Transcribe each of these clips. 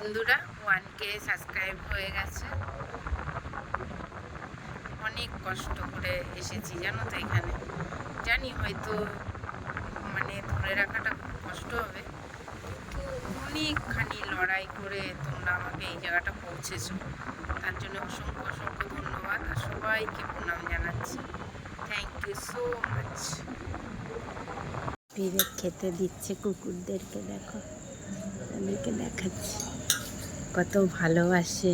বন্ধুরা ওয়ান কে সাবস্ক্রাইব হয়ে গেছে। অনেক কষ্ট করে এসেছি, জানো তো এখানে। জানি হয়তো মানে ধরে রাখাটা খুব কষ্ট হবে। কিন্তু অনেকখানি লড়াই করে তোমরা আমাকে এই জায়গাটা পৌঁছেছো। তার জন্য অসংখ্য অসংখ্য ধন্যবাদ আর সবাইকে প্রণাম জানাচ্ছি। থ্যাংক ইউ সো মাচ খেতে দিচ্ছে কুকুরদেরকে, দেখো। তাদেরকে দেখাচ্ছে। কত ভালোবাসে।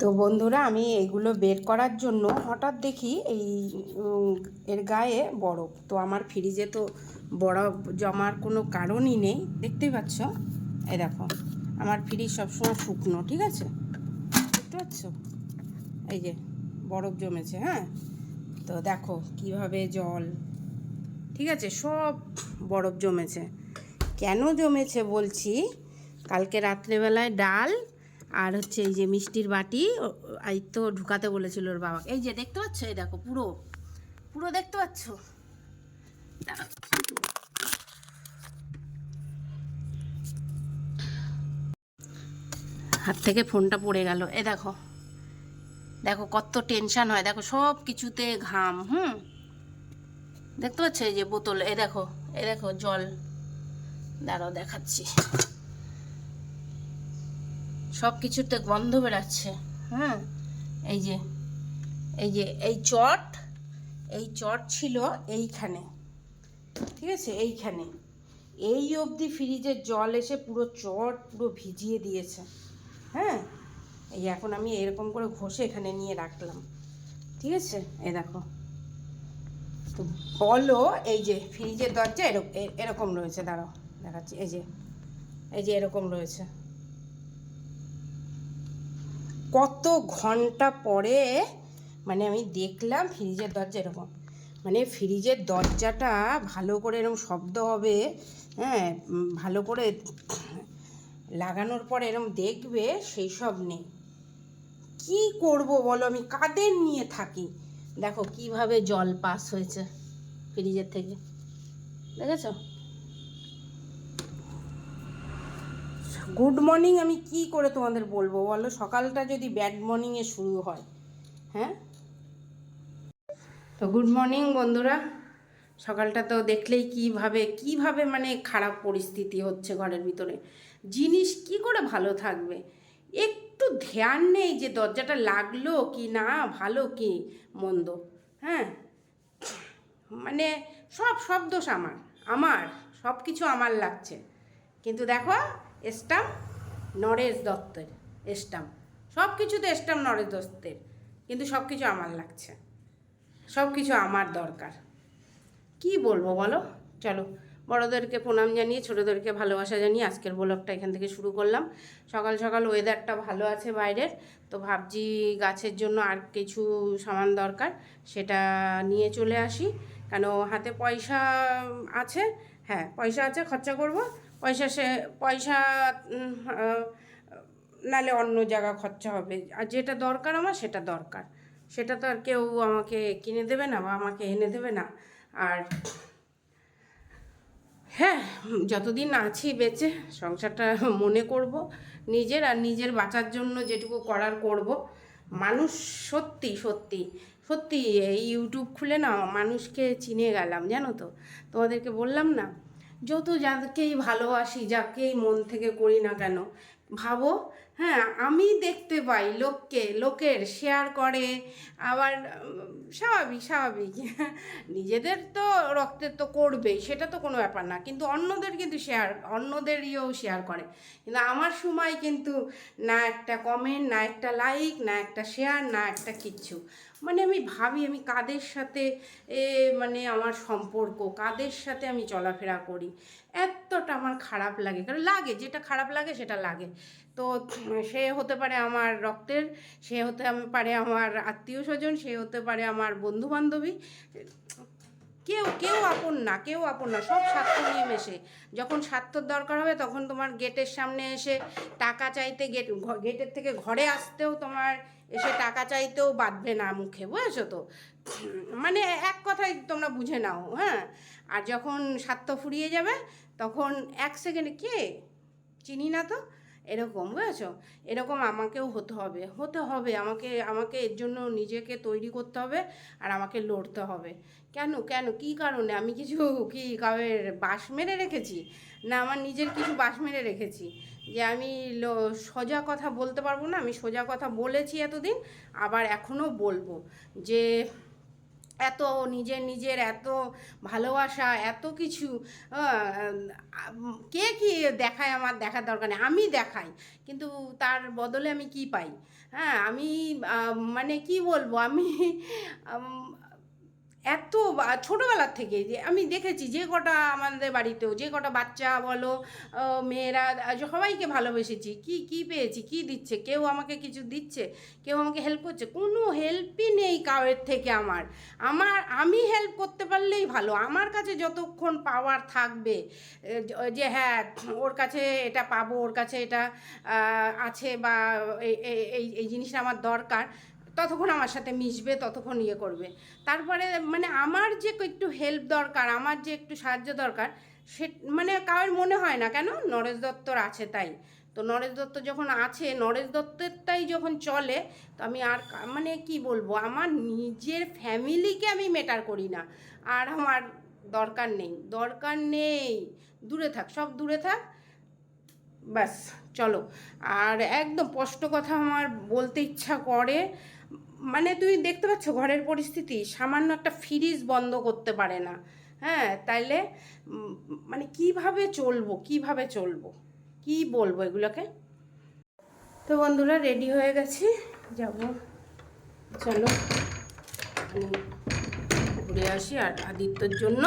তো বন্ধুরা, আমি এইগুলো বের করার জন্য হঠাৎ দেখি এই এর গায়ে বরফ। তো আমার ফ্রিজে তো বরফ জমার কোনো কারণই নেই। দেখতেই পাচ্ছ? এই দেখো, আমার ফ্রিজ সবসময় শুকনো, ঠিক আছে? দেখতে পাচ্ছ? এই যে বরফ জমেছে হ্যাঁ? তো দেখো কীভাবে জল, ঠিক আছে? সব বরফ জমেছে। কেন জমেছে বলছি? কালকে রাত্রেবেলায় ডাল আর হচ্ছে এই যে মিষ্টির বাটি এই তো ঢুকাতে বলেছিল ওর বাবাকে এই যে দেখতে পাচ্ছ? এই দেখো পুরো পুরো দেখতে পাচ্ছ? হাত থেকে ফোনটা পড়ে গেল। এ দেখো। দেখো কত টেনশন হয়। দেখো সব কিছুতে ঘাম, হুম? দেখতে পাচ্ছ এই যে বোতল? এ দেখো এ দেখো জল। দাঁড়াও দেখাচ্ছি। সব কিছুতে গন্ধ বেরাচ্ছে হ্যাঁ এই যে এই যে, এই চট এই চট ছিল এইখানে, ঠিক আছে? এইখানে। এই অবধি ফ্রিজের জল এসে পুরো চট পুরো ভিজিয়ে দিয়েছে হ্যাঁ? এই এখন আমি এরকম করে ঘষে এখানে নিয়ে রাখলাম। ঠিক আছে? এই দেখো। তো বলো, এই যে ফ্রিজের দরজা এরকম এরকম রয়েছে, দাঁড়াও, দেখাচ্ছি, এই যে এই যে এরকম রয়েছে। কত ঘণ্টা পরে মানে আমি দেখলাম ফ্রিজের দরজা এরকম। মানে ফ্রিজের দরজাটা ভালো করে এরকম শব্দ হবে হ্যাঁ ভালো করে লাগানোর পর এরকম দেখবে, সেই সব নেই। কি করব বলো? আমি কাদের নিয়ে থাকি? দেখো কীভাবে জল পাস হয়েছে ফ্রিজের থেকে। দেখেছ? গুড মর্নিং আমি কি করে তোমাদের বলব বলো? সকালটা যদি ব্যাড মর্নিংয়ে শুরু হয় হ্যাঁ? তো গুড মর্নিং বন্ধুরা, সকালটা তো দেখলেই কীভাবে কীভাবে মানে খারাপ পরিস্থিতি হচ্ছে ঘরের ভিতরে। জিনিস কি করে ভালো থাকবে? একটু ধ্যান নেই যে দরজাটা লাগল কি না, ভালো কি, মন্দ হ্যাঁ? মানে সব সব দোষ আমার আমার, সব কিছু আমার লাগছে। কিন্তু দেখো স্টাম্প নরেশ দত্তের স্টাম্প সব কিছুতে স্টাম্প নরেশ দত্তের, কিন্তু সব কিছু আমার লাগছে, সব কিছু আমার দরকার। কি বলব বলো? চলো। বড়োদেরকে প্রণাম জানিয়ে, ছোটোদেরকে ভালোবাসা জানিয়ে আজকের ব্লগটা এখান থেকে শুরু করলাম। সকাল সকাল ওয়েদারটা ভালো আছে বাইরের, তো ভাবছি গাছের জন্য আর কিছু সামান দরকার, সেটা নিয়ে চলে আসি। কেন হাতে পয়সা আছে হ্যাঁ পয়সা আছে, খরচা করব। পয়সা সে, পয়সা নালে অন্য জায়গা খরচা হবে। আর যেটা দরকার আমার, সেটা দরকার। সেটা তো আর কেউ আমাকে কিনে দেবে না বা আমাকে এনে দেবে না। আর হ্যাঁ যতদিন আছি বেঁচে সংসারটা মনে করব, নিজের আর নিজের বাঁচার জন্য যেটুকু করার করব। মানুষ সত্যি সত্যি সত্যি এই ইউটিউব খুলে না মানুষকে চিনে গেলাম, জানো তো? তোমাদেরকে বললাম না, যত যাকেই ভালোবাসি, যাকেই মন থেকে করি না কেন, ভাবো হ্যাঁ আমি দেখতে পাই লোককে, লোকের শেয়ার করে। আবার, স্বাভাবিক স্বাভাবিক। নিজেদের তো রক্তের তো করবেই, সেটা তো কোনো ব্যাপার না। কিন্তু অন্যদের কিন্তু শেয়ার অন্যদের ইয়েও শেয়ার করে। কিন্তু আমার সময় কিন্তু না একটা কমেন্ট না একটা লাইক না একটা শেয়ার না একটা কিচ্ছু। মানে আমি ভাবি, আমি কাদের সাথে, এ মানে আমার সম্পর্ক, কাদের সাথে আমি চলাফেরা করি? এতটা আমার খারাপ লাগে। কারণ লাগে, যেটা খারাপ লাগে সেটা লাগে। তো সে হতে পারে আমার রক্তের, সে হতে পারে আমার আত্মীয় স্বজন, সে হতে পারে আমার বন্ধু বান্ধবী কেউ কেউ আপন না, কেউ আপন না, সব স্বার্থ নিয়ে মেশে। যখন স্বার্থর দরকার হবে তখন তোমার গেটের সামনে এসে টাকা চাইতে গেট গেটের থেকে ঘরে আসতেও তোমার এসে টাকা চাইতেও বাঁধবে না মুখে, বুঝেছ তো? মানে এক কথায় তোমরা বুঝে নাও হ্যাঁ? আর যখন স্বার্থ ফুরিয়ে যাবে, তখন এক সেকেন্ডে, কে? চিনি না তো? এরকম, বুঝেছ? এরকম আমাকেও হতে হবে হতে হবে। আমাকে আমাকে এর জন্য নিজেকে তৈরি করতে হবে আর আমাকে লড়তে হবে। কেন কেন? কি কারণে? আমি কিছু কি কাউয়ের বাস মেরে রেখেছি? না, আমার নিজের কিছু বাস মেরে রেখেছি? যে আমি সোজা কথা বলতে পারব না, আমি সোজা কথা বলেছি এতদিন, আবার এখনও বলব যে এত নিজের নিজের, এত ভালোবাসা, এত কিছু কে কি দেখায় আমার দেখার দরকার নেই, আমি দেখাই, কিন্তু তার বদলে আমি কি পাই? হ্যাঁ আমি মানে কি বলব আমি এত ছোটোবেলার থেকে যে আমি দেখেছি যে কটা আমাদের বাড়িতেও, যে কটা বাচ্চা বলো মেয়েরা সবাইকে ভালোবেসেছি। কি কি পেয়েছি, কি দিচ্ছে, কেউ আমাকে কিছু দিচ্ছে, কেউ আমাকে হেল্প করছে, কোনো হেল্পই নেই কাউয়ের থেকে আমার। আমার, আমি হেল্প করতে পারলেই ভালো। আমার কাছে যতক্ষণ পাওয়ার থাকবে যে হ্যাঁ ওর কাছে এটা পাবো, ওর কাছে এটা আছে বা এই এই জিনিসটা আমার দরকার ততক্ষণ আমার সাথে মিশবে, ততক্ষণ ইয়ে করবে। তারপরে মানে আমার যে একটু হেল্প দরকার, আমার যে একটু সাহায্য দরকার, সে মানে কারোর মনে হয় না কেন? নরেশ দত্তর আছে তাই। তো নরেশ দত্ত যখন আছে, নরেশ দত্তেরটাই যখন চলে, তো আমি আর মানে কি বলব? আমার নিজের ফ্যামিলিকে আমি মেটার করি না। আর আমার দরকার নেই। দরকার নেই। দূরে থাক, সব দূরে থাক। ব্যাস, চলো। আর একদম স্পষ্ট কথা আমার বলতে ইচ্ছা করে মানে তুমি দেখতে পাচ্ছ ঘরের পরিস্থিতি, সামান্য একটা ফ্রিজ বন্ধ করতে পারে না। হ্যাঁ তাইলে মানে কীভাবে চলবো কীভাবে চলবো? কি বলব এগুলোকে? তো বন্ধুরা রেডি হয়ে গেছি। যাব। চলো। ঘুরে আসি আর আদিত্যর জন্য।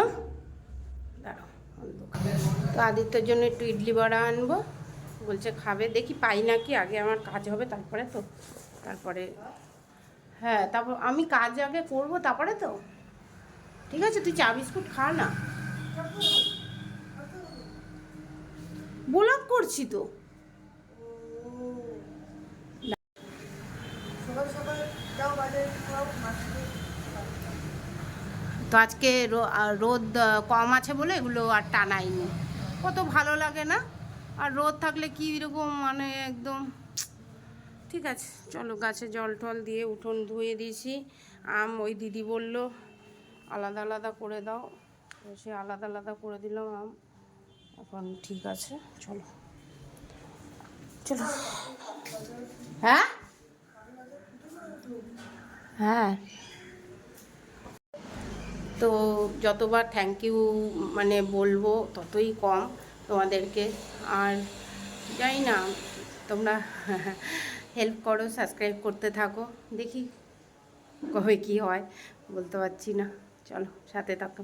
দাঁড়াও তো আদিত্যর জন্য একটু ইডলি বড়া আনব। বলছে, খাবে? দেখি পাই নাকি? আগে আমার কাজ হবে, তারপরে তো, তারপরে হ্যাঁ তারপর আমি কাজ আগে করব তারপরে তো। ঠিক আছে, তুই চা বিস্কুট খা না। ব্লক করছি তো। তো আজকে রোদ কম আছে বলে এগুলো আর টানাইনি। কত ভালো লাগে না? আর রোদ থাকলে কি এরকম মানে একদম ঠিক আছে, চলো গাছে জল টল দিয়ে উঠোন ধুয়ে দিয়েছি। আম ওই দিদি বলল, আলাদা আলাদা করে দাও। সে আলাদা আলাদা করে দিলাম আম। এখন ঠিক আছে, চলো। চলো। হ্যাঁ? হ্যাঁ। তো যতবার থ্যাংক ইউ মানে বলব, ততই কম তোমাদেরকে। আর জানি না, তোমরা হেল্প করো সাবস্ক্রাইব করতে থাকো। দেখি কবে কি হয়, বলতে পারছি না। চলো, সাথে থাকো।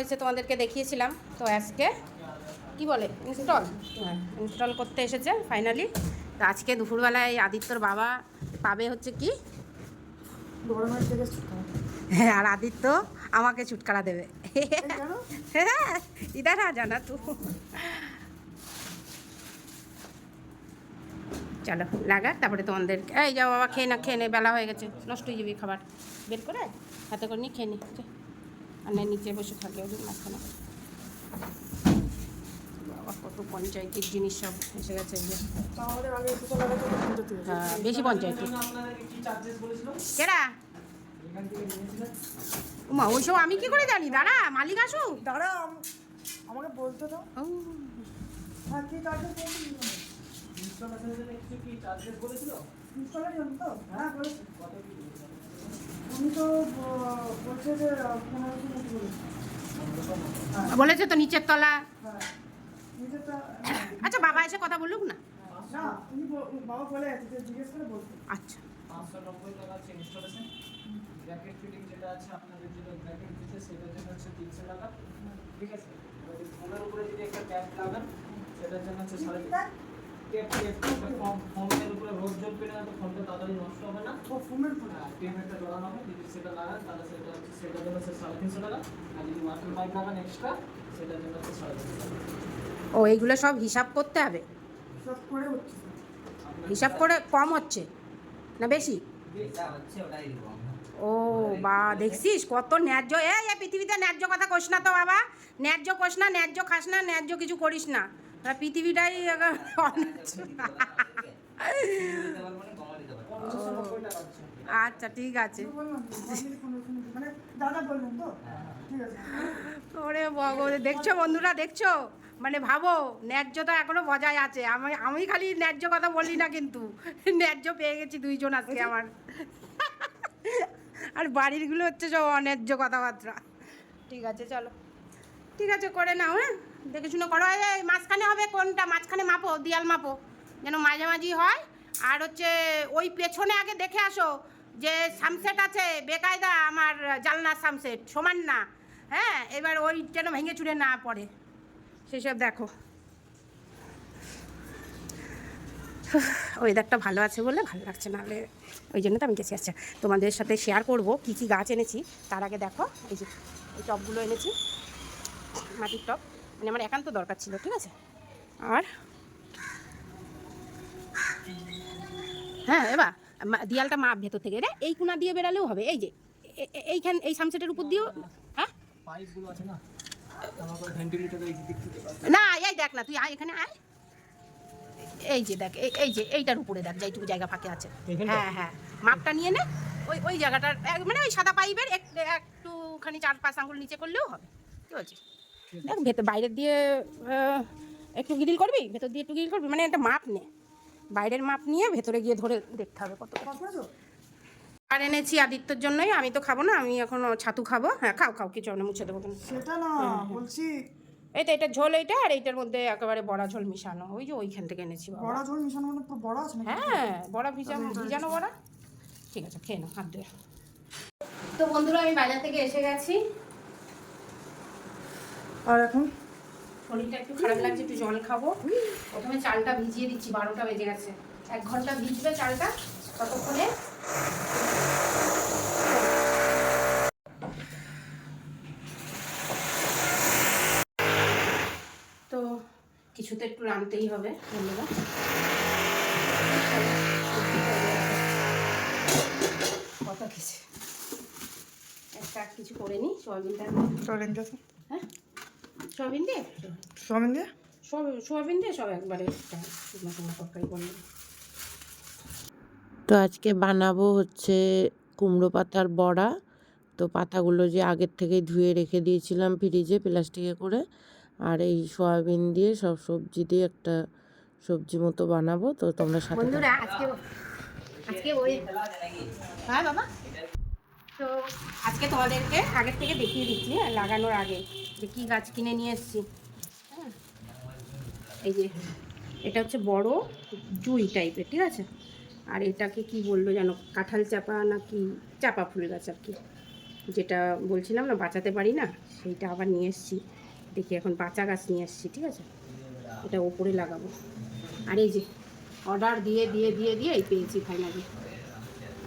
হয়েছে তোমাদেরকে দেখিয়েছিলাম। তো আজকে কি বলে? ইনস্টল হ্যাঁ ইনস্টল করতে এসেছে ফাইনালি তো আজকে দুপুরবেলায় আদিত্যর বাবা পাবে হচ্ছে কি? হ্যাঁ আর আদিত্য আমাকে ছুটকারা দেবে। হ্যাঁ ইদার জানা তু। চলো, লাগা, তারপরে তোমাদের এই যাও বাবা, খেয়ে না খেয়ে নে, বেলা হয়ে গেছে। নষ্ট হয়ে যাবি খাবার। বের করে হাতে করে নিয়ে খেয়ে নি। আর না নিচে বসে থাকে ওদের মাঝখানে। বাবা কত পঞ্চায়েতের জিনিস সব এসে গেছে হ্যাঁ বেশি পঞ্চায়েত কেরা? উমা ওইসব আমি কি করে জানি? দাঁড়া মালিক আসুক। দাঁড়া আমাকে বলতে দাও। হ্যাঁ কি চার্জেস বলছি ইনস্টলেশনের জন্য কিছু কি চার্জেস বলেছিল? ইনস্টলের তো? হ্যাঁ বলেছে। কত কি তো বলছে তো নিচের তলা। হ্যাঁ। নিজেরটা আচ্ছা বাবা এসে কথা বলুক না। না উনি বাবা বলে আছে জিজ্ঞেস করে বলতে। আচ্ছা। পাঁচশো নব্বই টাকা হচ্ছে ইনস্টলেশন ব্র্যাকেট ফিটিং যেটা আছে আপনাদের যেটা ব্র্যাকেট দিচ্ছে সেটার জন্য হচ্ছে তিনশো টাকা। ঠিক আছে? ফোনের উপরে যদি একটা ট্যাপ লাগান সেটার জন্য হচ্ছে সাড়ে ও, এইগুলো সব হিসাব করতে হবে? হিসাব করে কম হচ্ছে? না বেশি? ও, বা, দেখছিস কত ন্যায্য, এই পৃথিবীতে ন্যায্য কথা কোস না তো বাবা। ন্যায্য কোস না, ন্যায্য খাস না, ন্যায্য কিছু করিস না। তা পৃথিবীটাই আচ্ছা ঠিক আছে। তো তো, তো ঠিক ওরে ভগবান দেখছ বন্ধুরা দেখছ? মানে ভাবো ন্যায্যতা এখনও বজায় আছে। আমি আমি খালি ন্যায্য কথা বলি না কিন্তু। ন্যায্য পেয়ে গেছি দুইজন আজকে আমার। আর বাড়িরগুলো হচ্ছে সব অন্যায্য কথাবার্তা। ঠিক আছে চলো। ঠিক আছে করে নাও হ্যাঁ? দেখে শুনে করো মাঝখানে হবে কোনটা? মাঝখানে মাপো, দিয়াল মাপো। যেন মাঝামাঝি হয়। আর হচ্ছে ওই পেছনে আগে দেখে আসো যে সামসেট আছে, বেকায়দা আমার জালনার সামসেট সমান না। হ্যাঁ এবার ওই যেন ভেঙে চুড়ে না পড়ে। সেসব দেখো। ওয়েদারটা ভালো আছে বলে ভালো লাগছে নাহলে ওই জন্য তো আমি গেছি। আচ্ছা তোমাদের সাথে শেয়ার করব কী কী গাছ এনেছি। তার আগে দেখো, এই যে, এই টপগুলো এনেছি। মাটির টব মানে আমার একান্ত দরকার ছিল ঠিক আছে? আর? হ্যাঁ এবার দেয়ালটা মাপ ভেতর থেকে রে এই কোনা দিয়ে বেরালেও হবে এই যে এইখান এই সানসেটের উপর দিয়েও হ্যাঁ? না এই দেখ না তুই আয় এখানে আয়। এই যে দেখ এই- যে এইটার উপরে দেখ যেইটুকু জায়গা ফাঁকে আছে। হ্যাঁ হ্যাঁ মাপটা নিয়ে নে ওই ওই জায়গাটার মানে ওই সাদা পাইপের একটুখানি চার পাঁচ আঙুল নিচে করলেও হবে ঠিক আছে? দেখ ভেতর বাইরের দিয়ে একটু গিরিল করবি? ভেতর দিয়ে একটু গিরিল করবি? মানে একটা মাপ নে। বাইরের মাপ নিয়ে ভেতরে গিয়ে ধরে দেখতে হবে কত আর এনেছি আদিত্যর জন্যই। আমি তো খাব না আমি এখন ছাতু খাব। হ্যাঁ খাও খাও কিছু না মুছে দেবো সেটা না বলছি এই তো এটা ঝোল এইটা আর এইটার মধ্যে একেবারে বড়া ঝোল মিশানো। ওই যে ওইখান থেকে এনেছি বাবা। বড়া ঝোল মিশানো মানে পুরো বড়া আছে হ্যাঁ বড়া ভিজানো ভিজানো বড়া। ঠিক আছে খেয়ে নাও হাত ধুয়ে। তো বন্ধুরা আমি বাজার থেকে এসে গেছি। আর এখন? শরীরটা একটু খারাপ লাগছে একটু জল খাব। প্রথমে চালটা ভিজিয়ে দিচ্ছি বারোটা বেজে গেছে। এক ঘণ্টা ভিজবে চালটা ততক্ষণে তো কিছু তো একটু রাঁধতেই হবে বন্ধুরা কত কিছু একটা কিছু করে নিই সোয়াবিনটা। হ্যাঁ? সোয়াবিন দিয়ে? সোয়াবিন দিয়ে? সব সোয়াবিন দিয়ে সব একবারে শুকনো শুকনো তরকারি করলাম তো আজকে বানাবো হচ্ছে কুমড়ো পাতার বড়া। তো পাতাগুলো যে আগের থেকে ধুয়ে রেখে দিয়েছিলাম ফ্রিজে প্লাস্টিকে করে। আর এই সয়াবিন দিয়ে সব সবজি দিয়ে একটা সবজি মতো বানাবো। তো তোমরা সাথে বন্ধুরা আজকে আজকে ওই হ্যাঁ বাবা? তো আজকে তোমাদেরকে আগের থেকে দেখিয়ে দিচ্ছি হ্যাঁ লাগানোর আগে যে কী গাছ কিনে নিয়ে এসেছি। হ্যাঁ এই যে, এটা হচ্ছে বড় জুই টাইপের, ঠিক আছে? আর এটাকে কি বলল যেন, কাঁঠাল চাপা না কি চাপা ফুল গাছ আর কি? যেটা বলছিলাম না, বাঁচাতে পারি না, সেইটা আবার নিয়ে এসেছি। দেখি এখন বাঁচা গাছ নিয়ে এসেছি, ঠিক আছে? এটা ওপরে লাগাবো। আর এই যে, অর্ডার দিয়ে দিয়ে দিয়ে দিয়ে, এই পেয়েছি ফাইনালি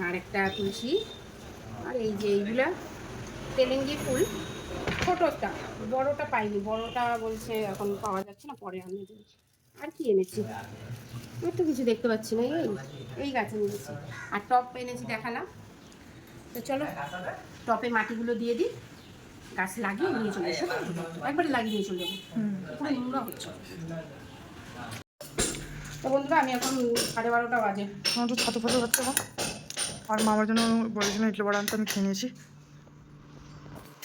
আর একটা তুলসী আর এই যে এইগুলা তেলেঙ্গি ফুল, ছোটোটা, বড়টা পাইনি, বড়টা বলছে এখন পাওয়া যাচ্ছে না, পরে আমি আর কি এনেছি? আর তো কিছু দেখতে পাচ্ছি না, এই এই গাছে নিয়েছি আর টপ এনেছি, দেখালাম। তো চলো, টপে মাটিগুলো দিয়ে দিই। গাছ লাগিয়ে নিয়ে চলে এসো। একবারে লাগিয়ে নিয়ে চলে যাব। পুরো নোংরা হচ্ছে। তো বন্ধুরা, আমি এখন সাড়ে বারোটা বাজে। আমার তো ছাতু ফাতু আর মামার জন্য বলেছিলাম ইডলি বড়া আনতে আমি খেয়ে নিয়েছি।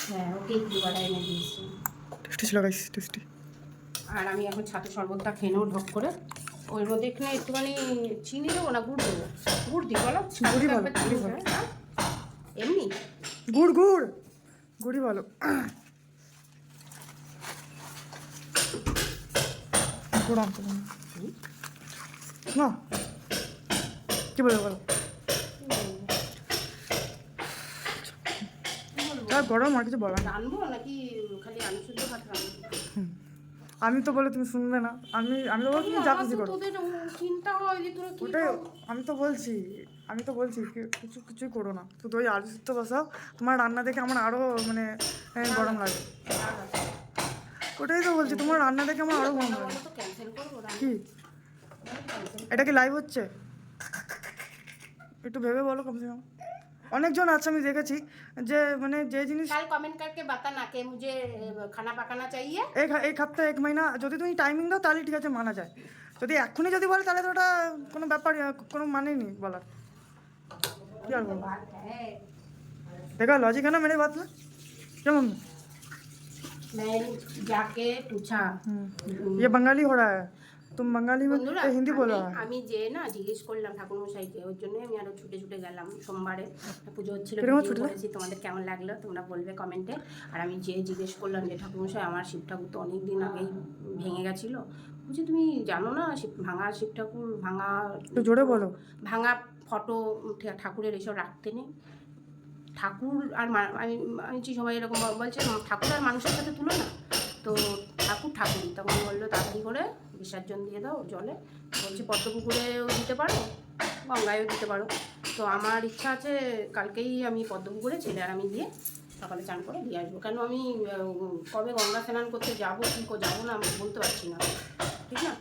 হ্যাঁ ওকে একটু বাড়া এনে দিয়েছি। টেস্টি ছিল গাইস টেস্টি। আর আমি এখন ছাতু শরবতটা খেয়ে নেব ঢক করে। ওর মধ্যে এখানে একটুখানি চিনি দেবো না গুড় দেবো? গুড় দিই বলো। দেবে, হ্যাঁ? এমনি? গুড় গুড়! গুড়ই ভালো গুড় আনতে। না। কি বলব বলো? আর গরম আর কিছু বলার না নাকি খালি আলু শুদ্ধ ভাত আমি তো বলে তুমি শুনবে না। আমি আমি তো বলছি তুমি যা খুশি করো। চিন্তা হয় যে তোরা ওটাই আমি তো বলছি আমি তো বলছি কিছু কিছুই করো না। শুধু ওই আলু সিদ্ধ বসাও তোমার রান্না দেখে আমার আরও মানে গরম লাগে। ওটাই তো বলছি তোমার রান্না দেখে আমার আরও গরম লাগে। কি? এটা কি লাইভ হচ্ছে? একটু ভেবে বলো কমসে কম। অনেকজন আছে আমি দেখেছি যে মানে যে জিনিস कल कमेंट करके बताना कि मुझे अ, खाना पकाना चाहिए এক এক সপ্তাহ এক মাইনা যদি তুমি টাইমিং দাও তাহলে ঠিক আছে মানা যায় যদি এক্ষুনি যদি বলে তাহলে তো ওটা কোনো ব্যাপার কোনো মানেই নেই বলার কি আর বলবো बात है देखा लॉजिक है ना मेरे बात में क्या मम्मी मैं जाके पूछा ये बंगाली हो रहा है তুমি বাঙালি হিন্দি বলো। আমি যে না জিজ্ঞেস করলাম ঠাকুর মশাইকে ওর জন্যই আমি আরও ছুটে ছুটে গেলাম সোমবারে। পুজো হচ্ছিল তোমাদের কেমন লাগল তোমরা বলবে কমেন্টে আর আমি যে জিজ্ঞেস করলাম যে ঠাকুর মশাই আমার শিব ঠাকুর তো অনেক দিন আগেই ভেঙে গেছিল? বলছি তুমি জানো না শিব ভাঙা শিব ঠাকুর ভাঙা জোরে বলো। ভাঙা ফটো ঠাকুরের এসব রাখতে নেই। ঠাকুর আর আমি আমি সবাই এরকম বলছে ঠাকুর আর মানুষের সাথে তুলো না তো ঠাকুর ঠাকুর তখন বলল, তাড়াতাড়ি করে বিসর্জন দিয়ে দাও জলে। বলছি পদ্মপুকুরেও দিতে পারো, গঙ্গায়ও দিতে পারো। তো আমার ইচ্ছা আছে, কালকেই আমি পদ্মপুকুরে ছেলে আর আমি দিয়ে সকালে চান করে দিয়ে আসব। কেন আমি কবে গঙ্গা স্নান করতে যাব, কি যাব না, আমি বলতে পারছি না। ঠিক না?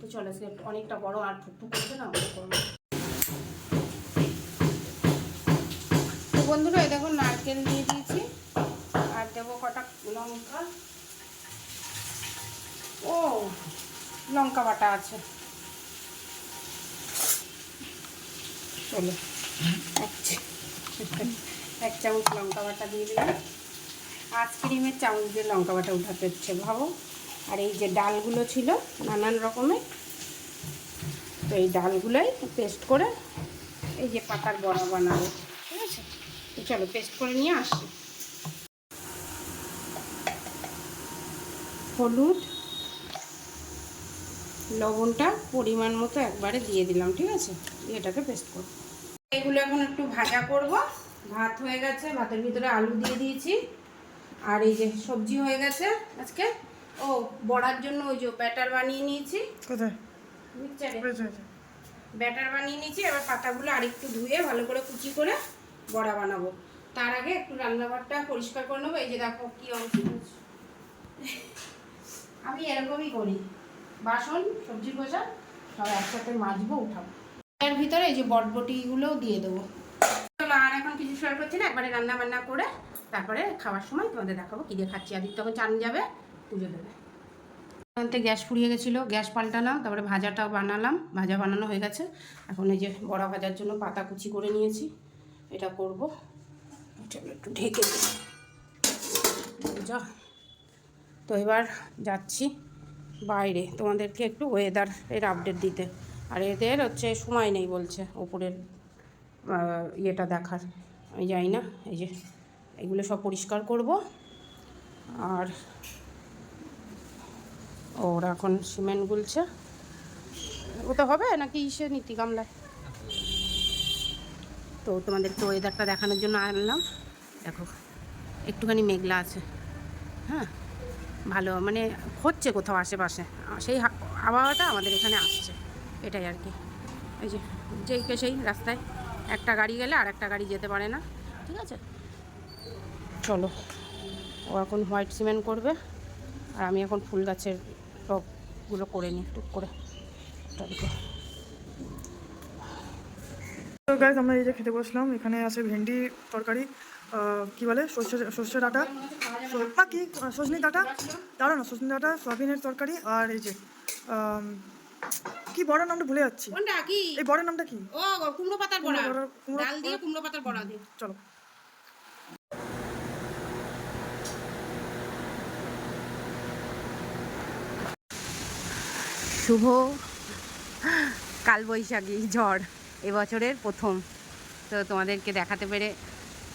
তো চলে, সে অনেকটা বড় আর ঠুকঠুক করছে না তো বন্ধুরা দেখো নারকেল দিয়ে দিয়েছি। দেবো কটা লঙ্কা। ও লঙ্কা বাটা আছে। চলো। এক এক চামচ লঙ্কা বাটা দিয়ে দিলাম। আইসক্রিমের চামচ দিয়ে লঙ্কা বাটা উঠাতে হচ্ছে ভাবো। আর এই যে ডালগুলো ছিল নানান রকমের তো এই ডালগুলোই পেস্ট করে এই যে পাতার বড়া বানাবো ঠিক আছে? চলো পেস্ট করে নিয়ে আসি। হলুদ লবণটা পরিমাণ মতো একবারে দিয়ে দিলাম ঠিক আছে? দিয়ে এটাকে পেস্ট করব। এগুলো এখন একটু ভাজা করব। ভাত হয়ে গেছে ভাতের ভিতরে আলু দিয়ে দিয়েছি। আর এই যে সবজি হয়ে গেছে আজকে। ও বড়ার জন্য ওই যে ব্যাটার বানিয়ে নিয়েছি। কোথায়। ব্যাটার বানিয়ে নিয়েছি এবার পাতাগুলো আরেকটু ধুয়ে ভালো করে কুচি করে বড়া বানাবো। তার আগে একটু রান্নাঘরটা পরিষ্কার করে নেব। এই যে দেখো কি হয়েছে। আমি এরকমই করি। বাসন, সবজি কষা সব একসাথে মাজবো, উঠাবো। এর ভিতরে এই যে বটবটিগুলোও দিয়ে দেবো। চলো আর এখন কিছু শেয়ার করছি না, একবারে রান্না বান্না করে তারপরে খাওয়ার সময় তোমাদের দেখাবো কী দিয়ে খাচ্ছি। আদিত্য তখন চান যাবে, পুজো দেবে। আনতে গ্যাস ফুরিয়ে গেছিল, গ্যাস পাল্টালাম, তারপরে ভাজাটাও বানালাম, ভাজা বানানো হয়ে গেছে। এখন এই যে বড়া ভাজার জন্য পাতা কুচি করে নিয়েছি, এটা করব। একটু ঢেকে দিই। যা। তো এবার যাচ্ছি বাইরে। তোমাদেরকে একটু ওয়েদার এর আপডেট দিতে। আর এদের হচ্ছে সময় নেই বলছে ওপরের ইয়েটা দেখার। আমি যাই না, এই যে এগুলো সব পরিষ্কার করব। আর ওরা এখন সিমেন্ট গুলছে। ওটা হবে নাকি ইসে নীতি গামলায় তো তোমাদেরকে ওয়েদারটা দেখানোর জন্য আনলাম। দেখো, একটুখানি মেঘলা আছে। হ্যাঁ? ভালো মানে হচ্ছে কোথাও আশেপাশে। সেই আবহাওয়াটা আমাদের এখানে আসছে, এটাই আর কি। এই যে, যেই কে সেই রাস্তায় একটা গাড়ি গেলে আর একটা গাড়ি যেতে পারে না, ঠিক আছে? চলো, ও এখন হোয়াইট সিমেন্ট করবে, আর আমি এখন ফুল গাছের টবগুলো করে নিই, টুক করে। আমরা এই যে খেতে বসলাম, এখানে আছে ভেন্ডি তরকারি। কি বলে সর্ষে সর্ষে ডাঁটা বা কি সজনি ডাঁটা? দাঁড়া না সজনি ডাঁটা সয়াবিনের তরকারি আর এই যে কি বড় নামটা ভুলে যাচ্ছি। কোনটা কি? এই বড় নামটা কি? ও কুমড়ো পাতার বড়া। কুমড়ো ডাল দিয়ে কুমড়ো পাতার বড়া দিয়ে। চলো। শুভ কালবৈশাখী ঝড় এবছরের প্রথম। তো তোমাদেরকে দেখাতে পেরে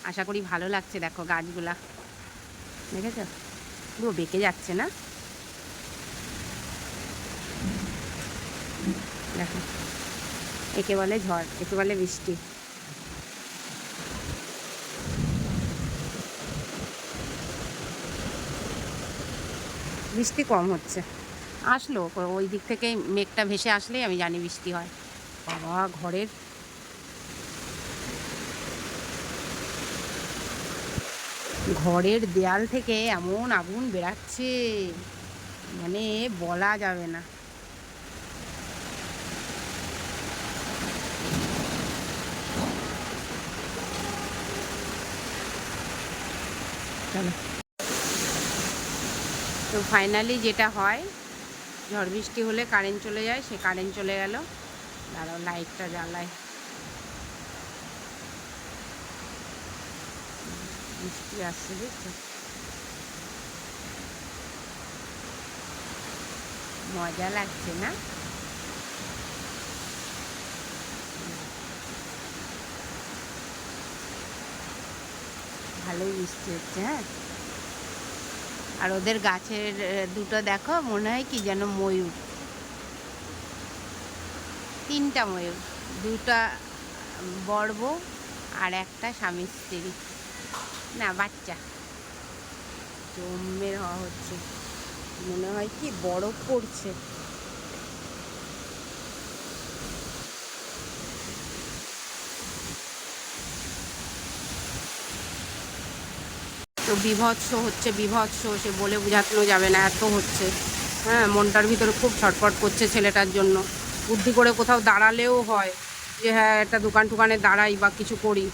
আশা করি ভালো লাগছে, দেখো গাছগুলা। দেখেছ? পুরো বেঁকে যাচ্ছে না? দেখো। একে বলে ঝড়, একে বলে বৃষ্টি। বৃষ্টি কম হচ্ছে। আসলো, ওই দিক থেকে মেঘটা ভেসে আসলেই আমি জানি বৃষ্টি হয়। বাবা, ঘরের ঘরের দেয়াল থেকে এমন আগুন বেরাচ্ছে মানে বলা যাবে না। তো ফাইনালি যেটা হয়, ঝড় বৃষ্টি হলে কারেন্ট চলে যায়, সে কারেন্ট চলে গেল। দাঁড়াও লাইটটা জ্বালায় বৃষ্টি আসছে বুঝছ মজা লাগছে না ভালোই বৃষ্টি হচ্ছে হ্যাঁ? আর ওদের গাছের দুটো দেখো, মনে হয় কি যেন ময়ূর। তিনটা ময়ূর, দুটা বড় বউ আর একটা স্বামী স্ত্রী। না, বাচ্চা। জম্মের হওয়া হচ্ছে। মনে হয় কি বরফ পড়ছে। তো বিভৎস হচ্ছে, বিভৎস, সে বলে বোঝানো যাবে না, এত হচ্ছে। হ্যাঁ মনটার ভিতরে খুব ছটফট করছে ছেলেটার জন্য। বুদ্ধি করে কোথাও দাঁড়ালেও হয় যে হ্যাঁ একটা দোকান টুকানে দাঁড়াই বা কিছু করি।